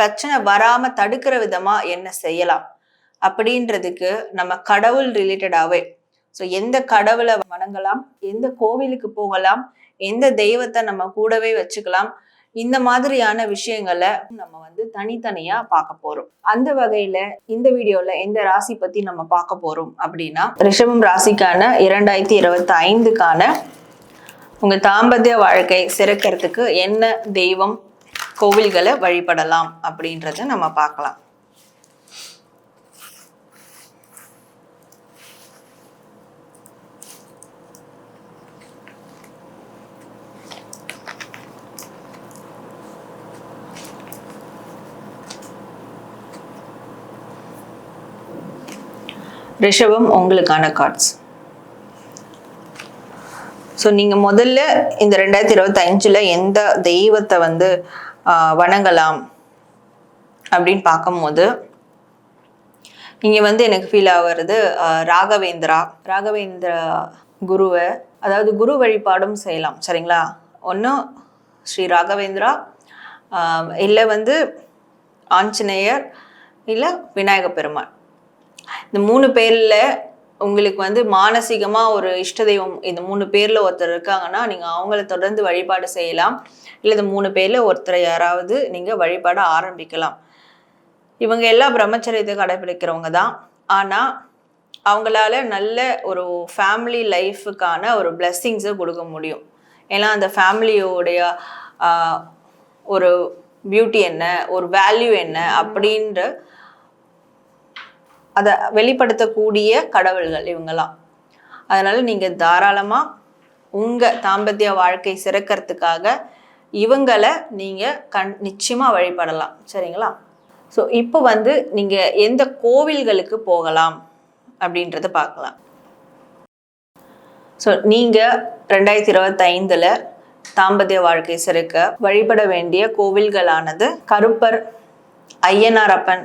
பிரச்சனை வராம தடுக்கிற விதமா என்ன செய்யலாம்? அப்படின்றதுக்கு நம்ம கடவுள் ரிலேட்டடாவே ஸோ எந்த கடவுளை வணங்கலாம்? எந்த கோவிலுக்கு போகலாம்? எந்த தெய்வத்தை நம்ம கூடவே வச்சுக்கலாம்? இந்த மாதிரியான விஷயங்களை நம்ம வந்து தனித்தனியா பார்க்க போறோம். அந்த வகையில இந்த வீடியோல எந்த ராசி பத்தி நம்ம பார்க்க போறோம் அப்படின்னா ரிஷபம் ராசிக்கான இரண்டாயிரத்தி இருபத்தி ஐந்துக்கான உங்க தாம்பத்திய வாழ்க்கை சிறக்கிறதுக்கு என்ன தெய்வம் கோவில்களை வழிபடலாம் அப்படின்றத நம்ம பார்க்கலாம். ரிஷபம் உங்களுக்கான கார்ட்ஸ் ஸோ நீங்கள் முதல்ல இந்த ரெண்டாயிரத்தி இருபத்தஞ்சில் எந்த தெய்வத்தை வந்து வணங்கலாம் அப்படின்னு பார்க்கும்போது இங்கே வந்து எனக்கு ஃபீல் ஆகிறது ராகவேந்திரா. ராகவேந்திரா குருவை அதாவது குரு வழிபாடும் செய்யலாம் சரிங்களா? ஒன்று ஸ்ரீ ராகவேந்திரா. இல்லை வந்து ஆஞ்சநேயர் இல்லை விநாயக பெருமாள். இந்த மூணு பேரில் உங்களுக்கு வந்து மானசீகமாக ஒரு இஷ்ட தெய்வம் இந்த மூணு பேரில் ஒருத்தர் இருக்காங்கன்னா நீங்கள் அவங்கள தொடர்ந்து வழிபாடு செய்யலாம். இல்லை இந்த மூணு பேரில் ஒருத்தரை யாராவது நீங்கள் வழிபாட ஆரம்பிக்கலாம். இவங்க எல்லாம் பிரம்மச்சரியத்தை கடைபிடிக்கிறவங்க தான். ஆனால் அவங்களால நல்ல ஒரு ஃபேமிலி லைஃபுக்கான ஒரு பிளெஸ்ஸிங்ஸை கொடுக்க முடியும். ஏன்னா அந்த ஃபேமிலியோடைய ஒரு பியூட்டி என்ன ஒரு வேல்யூ என்ன அப்படின்ற அதை வெளிப்படுத்தக்கூடிய கடவுள்கள் இவங்கெல்லாம். அதனால நீங்கள் தாராளமாக உங்கள் தாம்பத்திய வாழ்க்கை சிறக்கிறதுக்காக இவங்களை நீங்கள் கண் நிச்சயமாக வழிபடலாம். சரிங்களா? ஸோ இப்போ வந்து நீங்கள் எந்த கோவில்களுக்கு போகலாம் அப்படின்றத பார்க்கலாம். ஸோ நீங்கள் ரெண்டாயிரத்தி இருபத்தைந்தில் தாம்பத்திய வாழ்க்கை சிறக்க வழிபட வேண்டிய கோவில்களானது கருப்பர் ஐயனாரப்பன்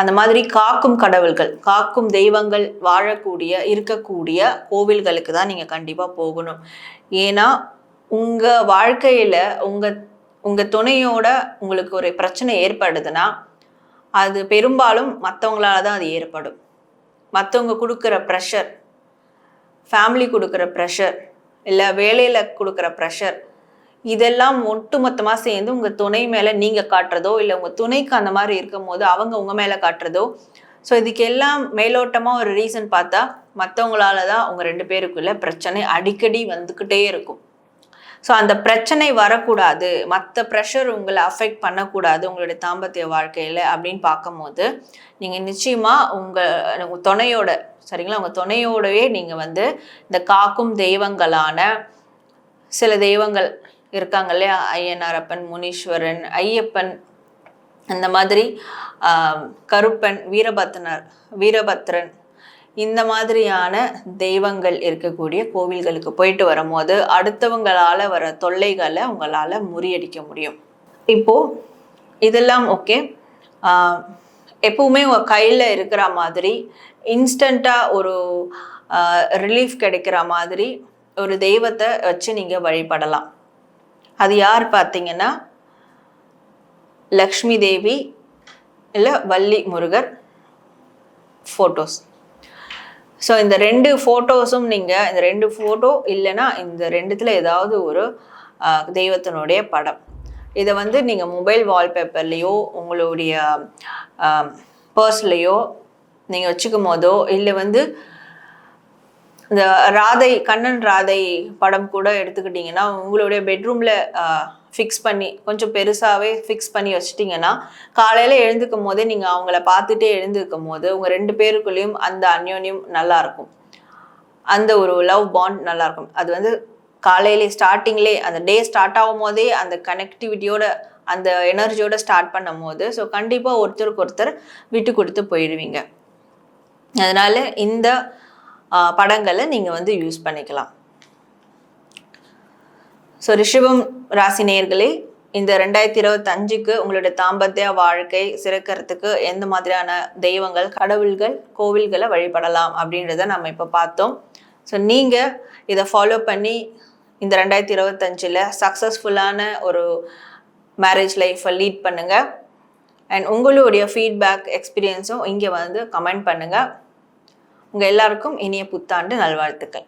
அந்த மாதிரி காக்கும் கடவுள்கள் காக்கும் தெய்வங்கள் வாழக்கூடிய இருக்கக்கூடிய கோவில்களுக்கு தான் நீங்கள் கண்டிப்பாக போகணும். ஏன்னா உங்கள் வாழ்க்கையில் உங்கள் உங்கள் துணையோட உங்களுக்கு ஒரு பிரச்சனை ஏற்படுதுன்னா அது பெரும்பாலும் மற்றவங்களால தான் அது ஏற்படும். மற்றவங்க கொடுக்குற ப்ரெஷர் ஃபேமிலி கொடுக்குற ப்ரெஷர் இல்லை வேலையில் கொடுக்குற ப்ரெஷர் இதெல்லாம் ஒட்டுமொத்தமாக சேர்ந்து உங்கள் துணை மேலே நீங்கள் காட்டுறதோ இல்லை உங்கள் துணைக்கு அந்த மாதிரி இருக்கும் போது அவங்க உங்கள் மேலே காட்டுறதோ ஸோ இதுக்கு எல்லாம் மேலோட்டமாக ஒரு ரீசன் பார்த்தா மற்றவங்களால தான் உங்கள் ரெண்டு பேருக்குள்ள பிரச்சனை அடிக்கடி வந்துக்கிட்டே இருக்கும். ஸோ அந்த பிரச்சனை வரக்கூடாது மற்ற ப்ரெஷர் உங்களை அஃபெக்ட் பண்ணக்கூடாது உங்களுடைய தாம்பத்திய வாழ்க்கையில் அப்படின்னு பார்க்கும்போது நீங்கள் நிச்சயமாக உங்கள் உங்கள் துணையோட சரிங்களா? உங்கள் துணையோடவே நீங்கள் வந்து இந்த காக்கும் தெய்வங்களான சில தெய்வங்கள் இருக்காங்க இல்லையா? ஐயனாரப்பன் முனீஸ்வரன் ஐயப்பன். அந்த மாதிரி கருப்பன் வீரபத்னர் வீரபத்ரன். இந்த மாதிரியான தெய்வங்கள் இருக்கக்கூடிய கோவில்களுக்கு போயிட்டு வரும்போது அடுத்தவங்களால் வர தொல்லைகளை அவங்களால முறியடிக்க முடியும். இப்போ இதெல்லாம் ஓகே. எப்பவுமே உங்கள் கையில் இருக்கிற மாதிரி இன்ஸ்டண்ட்டாக ஒரு ரிலீஃப் கிடைக்கிற மாதிரி ஒரு தெய்வத்தை வச்சு நீங்கள் வழிபடலாம். அது யார் பார்த்தீங்கன்னா லக்ஷ்மி தேவி இல்லை வள்ளி முருகர் ஃபோட்டோஸ் ஸோ இந்த ரெண்டு ஃபோட்டோஸும் நீங்கள் இந்த ரெண்டு ஃபோட்டோ இல்லைன்னா இந்த ரெண்டுத்தில் ஏதாவது ஒரு தெய்வத்தினுடைய படம். இதை வந்து நீங்கள் மொபைல் வால்பேப்பர்லேயோ உங்களுடைய பர்ஸ்லேயோ நீங்கள் வச்சுக்கும் போதோ இல்லை வந்து இந்த ராதை கண்ணன் ராதை படம் கூட எடுத்துக்கிட்டிங்கன்னா உங்களுடைய பெட்ரூமில் ஃபிக்ஸ் பண்ணி கொஞ்சம் பெருசாகவே ஃபிக்ஸ் பண்ணி வச்சிட்டிங்கன்னா காலையில் எழுந்துக்கும் போதே நீங்கள் அவங்கள பார்த்துட்டே எழுந்துக்கும் போது உங்கள் ரெண்டு பேருக்குள்ளேயும் அந்த அந்யோன்யம் நல்லா இருக்கும் அந்த ஒரு லவ் பாண்ட் நல்லா இருக்கும் அது வந்து காலையிலே ஸ்டார்டிங்லே அந்த டே ஸ்டார்ட் ஆகும் போதே அந்த கனெக்டிவிட்டியோட அந்த எனர்ஜியோட ஸ்டார்ட் பண்ணும் போது ஸோ கண்டிப்பாக ஒருத்தருக்கு ஒருத்தர் விட்டு கொடுத்து போயிடுவீங்க. அதனால இந்த படங்களை நீங்கள் வந்து யூஸ் பண்ணிக்கலாம். ஸோ ரிஷபம் ராசி நேயர்களே இந்த ரெண்டாயிரத்தி இருபத்தஞ்சுக்கு உங்களுடைய தாம்பத்திய வாழ்க்கை சிறக்கிறதுக்கு எந்த மாதிரியான தெய்வங்கள் கடவுள்கள் கோவில்களை வழிபடலாம் அப்படின்றத நம்ம இப்போ பார்த்தோம். ஸோ நீங்கள் இதை ஃபாலோ பண்ணி இந்த ரெண்டாயிரத்தி இருபத்தஞ்சில் சக்ஸஸ்ஃபுல்லான ஒரு மேரேஜ் லைஃப்பை லீட் பண்ணுங்கள் அண்ட் உங்களுடைய ஃபீட்பேக் எக்ஸ்பீரியன்ஸும் இங்கே வந்து கமெண்ட் பண்ணுங்கள் உங்கள் எல்லாருக்கும் இனிய புத்தாண்டு நல்வாழ்த்துக்கள்.